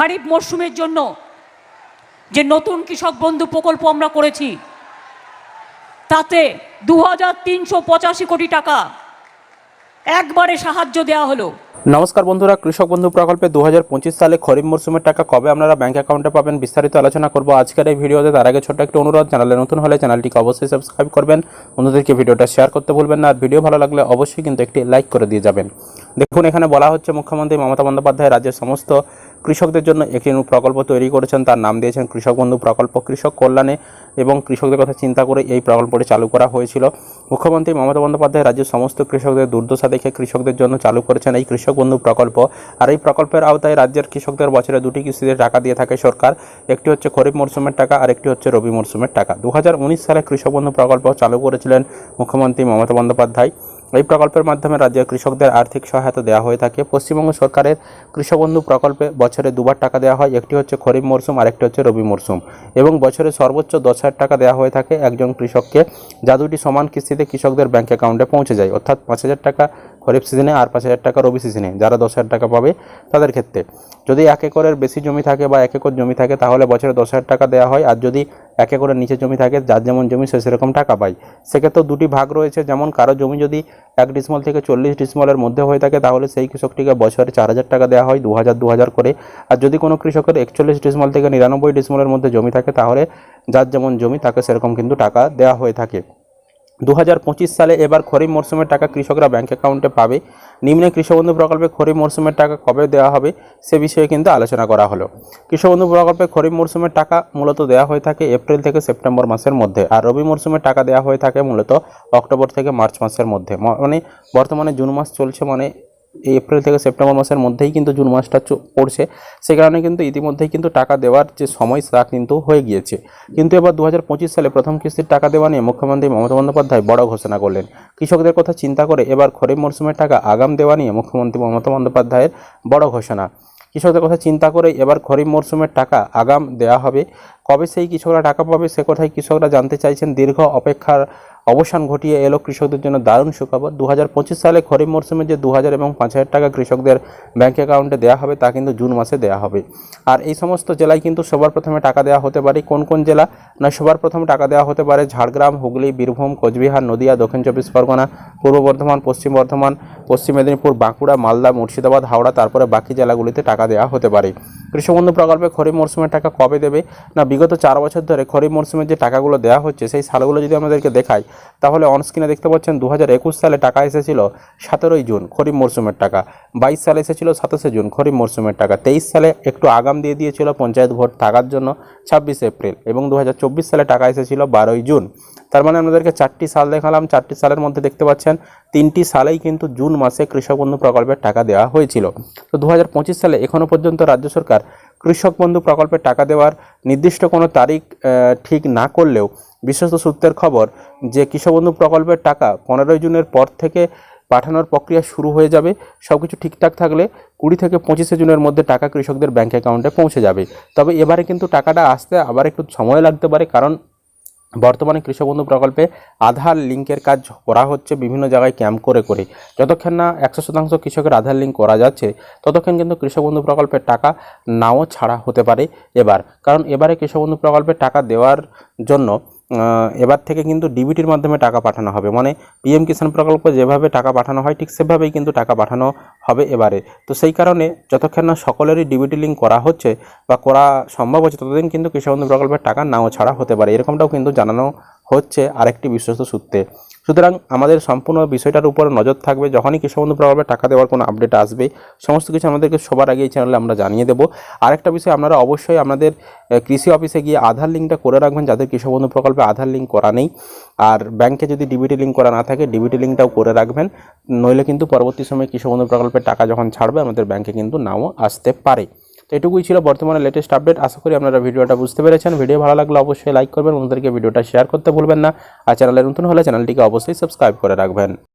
খারিফ মরশুমের জন্য যে নতুন কৃষক বন্ধু প্রকল্প আমরা করেছি, তাতে দু হাজার তিনশো পঁচাশি কোটি টাকা একবারে সাহায্য দেওয়া হলো। নমস্কার বন্ধুরা, কৃষক বন্ধু প্রকল্পে দু হাজার পঁচিশ সালে খরিফ মরশুমের টাকা কবে আপনারা ব্যাংক অ্যাকাউন্টে পাবেন বিস্তারিত আলোচনা করব আজকের এই ভিডিওতে। তার আগে ছোট্ট একটি অনুরোধ, চ্যানেলে নতুন হলে চ্যানেলটিকে অবশ্যই সাবস্ক্রাইব করবেন। বন্ধুদেরকে ভিডিওটা শেয়ার করতে ভুলবেন না। আর ভিডিও ভালো লাগলে অবশ্যই কিন্তু একটি লাইক করে দিয়ে যাবেন। দেখুন, এখানে বলা হচ্ছে মুখ্যমন্ত্রী মমতা বন্দ্যোপাধ্যায় রাজ্যের সমস্ত কৃষকদের জন্য একটি প্রকল্প তৈরি করেছেন। তার নাম দিয়েছেন কৃষক বন্ধু প্রকল্প কৃষক কল্যাণে এবং কৃষকদের কথা চিন্তা করে এই প্রকল্পটি চালু করা হয়েছিল। মুখ্যমন্ত্রী মমতা বন্দ্যোপাধ্যায় রাজ্যের সমস্ত কৃষকদের দুর্দশা দেখে কৃষকদের জন্য চালু করেছেন এই কৃষক বন্ধু প্রকল্প। আর এই প্রকল্পের আওতায় রাজ্যের কৃষকদের বছরে দুটি কিস্তিতে টাকা দিয়ে থাকে সরকার। একটি হচ্ছে খরিফ মরশুমের টাকা আর একটি হচ্ছে রবি মরশুমের টাকা। দু হাজার উনিশ সালে কৃষক বন্ধু প্রকল্প চালু করেছিলেন মুখ্যমন্ত্রী মমতা বন্দ্যোপাধ্যায়। এই প্রকল্পের মাধ্যমে রাজ্যের কৃষকদের আর্থিক সহায়তা দেওয়া হয়ে থাকে। পশ্চিমবঙ্গ সরকারের কৃষক বন্ধু প্রকল্পে বছরে দুবার টাকা দেওয়া হয়। একটি হচ্ছে খরিফ মরশুম আর একটি হচ্ছে রবি মরশুম এবং বছরে সর্বোচ্চ দশ হাজার টাকা দেওয়া হয়ে থাকে একজন কৃষককে। যা দুটি সমান কিস্তিতে কৃষকদের ব্যাংক অ্যাকাউন্টে পৌঁছে যায়। অর্থাৎ পাঁচ হাজার টাকা খরিফ সিজনে আর পাঁচ হাজার টাকা রবি সিজনে। যারা দশ হাজার টাকা পাবে তাদের ক্ষেত্রে। যদি এক একরের বেশি জমি থাকে বা এক একর জমি থাকে, তাহলে বছরে দশ হাজার টাকা দেওয়া হয়। আর যদি এক একরের নিচে জমি থাকে, যার যেমন জমি সে সেরকম টাকা পায়। সেক্ষেত্রে দুটি ভাগ রয়েছে, যেমন কারও জমি যদি এক ডিসমল থেকে চল্লিশ ডিসমলের মধ্যে হয়ে থাকে, তাহলে সেই কৃষকটিকে বছরে চার হাজার টাকা দেওয়া হয়, দু হাজার দু হাজার করে। আর যদি কোনো কৃষকের একচল্লিশ ডিসমল থেকে নিরানব্বই ডিসমলের মধ্যে জমি থাকে, তাহলে যার যেমন জমি, তাকে সেরকম কিন্তু টাকা দেওয়া হয়ে থাকে। দু হাজার পঁচিশ সালে এবার খরিফ মরশুমের টাকা কৃষকরা ব্যাঙ্ক অ্যাকাউন্টে পাবে। নিম্নে কৃষকবন্ধু প্রকল্পে খরিফ মরশুমের টাকা কবে দেওয়া হবে সে বিষয়ে কিন্তু আলোচনা করা হলো। কৃষকবন্ধু প্রকল্পে খরিফ মরশুমের টাকা মূলত দেওয়া হয়ে থাকে এপ্রিল থেকে সেপ্টেম্বর মাসের মধ্যে আর রবি মরশুমের টাকা দেওয়া হয়ে থাকে মূলত অক্টোবর থেকে মার্চ মাসের মধ্যে। মানে বর্তমানে জুন মাস চলছে মানে এপ্রিল থেকে সেপ্টেম্বর মাসের মধ্যেই কিন্তু জুন মাসটা পড়ছে। সে কারণে কিন্তু ইতিমধ্যেই কিন্তু টাকা দেওয়ার যে সময়, তা কিন্তু হয়ে গিয়েছে। কিন্তু এবার দু হাজার পঁচিশ সালে প্রথম কিস্তির টাকা দেওয়া নিয়ে মুখ্যমন্ত্রী মমতা বন্দ্যোপাধ্যায় বড় ঘোষণা করলেন। কৃষকদের কথা চিন্তা করে এবার খরিফ মরশুমের টাকা আগাম দেওয়া নিয়ে মুখ্যমন্ত্রী মমতা বন্দ্যোপাধ্যায়ের বড় ঘোষণা। কৃষকদের কথা চিন্তা করে এবার খরিফ মরশুমের টাকা আগাম দেওয়া হবে। কবে সেই কৃষকরা টাকা পাবে, সে কথাই কৃষকরা জানতে চাইছেন দীর্ঘ অপেক্ষার অবসান ঘটিয়ে এলো কৃষকদের জন্য দারুণ সুখবর। দু হাজার পঁচিশ সালে খরিফ মরশুমে যে দু হাজার এবং পাঁচ হাজার টাকা কৃষকদের ব্যাঙ্ক অ্যাকাউন্টে দেওয়া হবে, তা কিন্তু জুন মাসে দেওয়া হবে। আর এই সমস্ত জেলায় কিন্তু সবার প্রথমে টাকা দেওয়া হতে পারে। কোন কোন জেলা? না, সবার প্রথমে টাকা দেওয়া হতে পারে ঝাড়গ্রাম, হুগলি, বীরভূম, কোচবিহার, নদিয়া, দক্ষিণ চব্বিশ পরগনা, পূর্ব বর্ধমান, পশ্চিম বর্ধমান, পশ্চিম মেদিনীপুর, বাঁকুড়া, মালদা, মুর্শিদাবাদ, হাওড়া, তারপরে বাকি জেলাগুলিতে টাকা দেওয়া হতে পারে। কৃষক বন্ধু প্রকল্পে খরিফ মরশুমের টাকা কবে দেবে? না, বিগত চার বছর ধরে খরিফ মরশুমের যে টাকাগুলো দেওয়া হচ্ছে, সেই সালগুলো যদি আমাদেরকে দেখায় তাহলে অনস্ক্রিনে দেখতে পাচ্ছেন দু হাজার একুশ সালে টাকা এসেছিল সতেরোই জুন খরিফ মরশুমের টাকা, বাইশ সালে এসেছিল সাতাশে জুন খরিফ মরশুমের টাকা, তেইশ সালে একটু আগাম দিয়ে দিয়েছিল পঞ্চায়েত ভোট থাকার জন্য ছাব্বিশে এপ্রিল এবং দু হাজার চব্বিশ সালে টাকা এসেছিল বারোই জুন। তার মানে আমাদেরকে চারটি সাল দেখালাম, চারটি সালের মধ্যে দেখতে পাচ্ছেন তিনটি সালেই কিন্তু জুন মাসে কৃষক বন্ধু প্রকল্পের টাকা দেওয়া হয়েছিল। তো দু হাজার পঁচিশ সালে এখনও পর্যন্ত রাজ্য সরকার কৃষক বন্ধু প্রকল্পের টাকা দেওয়ার নির্দিষ্ট কোনো তারিখ ঠিক না করলেও বিশ্বস্ত সূত্রের খবর যে কৃষক বন্ধু প্রকল্পের টাকা পনেরোই জুনের পর থেকে পাঠানোর প্রক্রিয়া শুরু হয়ে যাবে। সব কিছু ঠিকঠাক থাকলে কুড়ি থেকে পঁচিশে জুনের মধ্যে টাকা কৃষকদের ব্যাঙ্ক অ্যাকাউন্টে পৌঁছে যাবে। তবে এবারে কিন্তু টাকাটা আসতে আবার একটু সময় লাগতে পারে কারণ বর্তমানে কৃষক বন্ধু প্রকল্পে আধার লিঙ্কের কাজ করা হচ্ছে বিভিন্ন জায়গায় ক্যাম্প করে করে। যতক্ষণ না একশো শতাংশ কৃষকের আধার লিঙ্ক করা যাচ্ছে, ততক্ষণ কিন্তু কৃষক বন্ধু প্রকল্পের টাকা নাও ছাড়া হতে পারে এবার। কারণ এবারে কৃষক বন্ধু প্রকল্পের টাকা দেওয়ার জন্য এবার থেকে কিন্তু ডিবিটির মাধ্যমে টাকা পাঠানো হবে। মানে পিএম কিষাণ প্রকল্প যেভাবে টাকা পাঠানো হয়, ঠিক সেভাবেই কিন্তু টাকা পাঠানো হবে এবারে। তো সেই কারণে যতক্ষণ না সকলেরই ডিবিটি লিঙ্ক করা হচ্ছে বা করা সম্ভব হচ্ছে, ততদিন কিন্তু কৃষক বন্ধু প্রকল্পের টাকা নাও ছাড়া হতে পারে। এরকমটাও কিন্তু জানানো হচ্ছে আরেকটি বিশ্বস্ত সূত্রে। সুতরাং আমাদের সম্পূর্ণ বিষয়টার উপর নজর থাকবে। যখনই কৃষক বন্ধু প্রকল্পে টাকা দেওয়ার কোনো আপডেট আসবে, সমস্ত কিছু আমাদেরকে সবার আগে এই চ্যানেলে আমরা জানিয়ে দেবো। আরেকটা বিষয়, আপনারা অবশ্যই আপনাদের কৃষি অফিসে গিয়ে আধার লিঙ্কটা করে রাখবেন যাদের কৃষক বন্ধু প্রকল্পে আধার লিঙ্ক করা নেই। আর ব্যাংকে যদি ডিবিটি লিঙ্ক করা না থাকে ডিবিটি লিঙ্কটাও করে রাখবেন। নইলে কিন্তু পরবর্তী সময়ে কৃষক বন্ধু প্রকল্পের টাকা যখন ছাড়বে, আমাদের ব্যাংকে কিন্তু নাও আসতে পারে। তো এটুকুই ছিল বর্তমানে লেটেস্ট আপডেট আশা করি আপনারা ভিডিওটা বুঝতে পেরেছেন। ভিডিও ভালো লাগলে অবশ্যই লাইক করবেন বন্ধুদেরকে ভিডিওটা শেয়ার করতে ভুলবেন না। আর চ্যানেলে নতুন হলে চ্যানেলটিকে অবশ্যই সাবস্ক্রাইব করে রাখবেন।